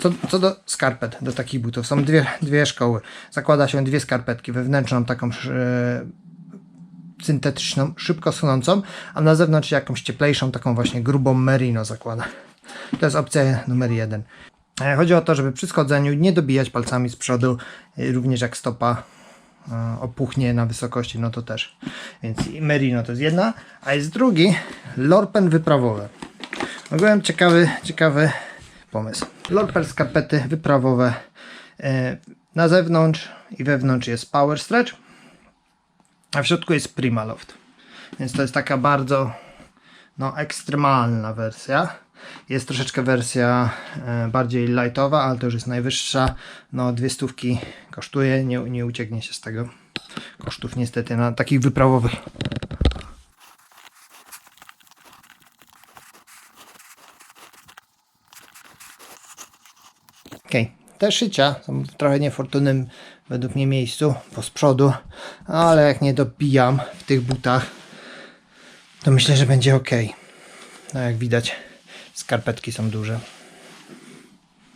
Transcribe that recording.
Co, co do skarpet, do takich butów, są dwie, dwie szkoły. Zakłada się dwie skarpetki, wewnętrzną taką e, syntetyczną, szybko sunącą, a na zewnątrz jakąś cieplejszą, taką właśnie grubą merino zakłada. To jest opcja numer jeden. E, Chodzi o to, żeby przy schodzeniu nie dobijać palcami z przodu, e, również jak stopa opuchnie na wysokości, no to też. Więc merino to jest jedna, a jest drugi lorpen wyprawowy. Ogółem ciekawy, ciekawy pomysł. Lorpen skarpety wyprawowe. E, Na zewnątrz i wewnątrz jest power stretch, a w środku jest Primaloft. Więc to jest taka bardzo no, ekstremalna wersja. Jest troszeczkę wersja e, bardziej lightowa, ale to już jest najwyższa. No, dwie stówki kosztuje, nie, nie ucieknie się z tego kosztów niestety na takich wyprawowych. Okej, te szycia są w trochę niefortunnym według mnie miejscu, bo z przodu, ale jak nie dopijam w tych butach, to myślę, że będzie ok. No jak widać, skarpetki są duże.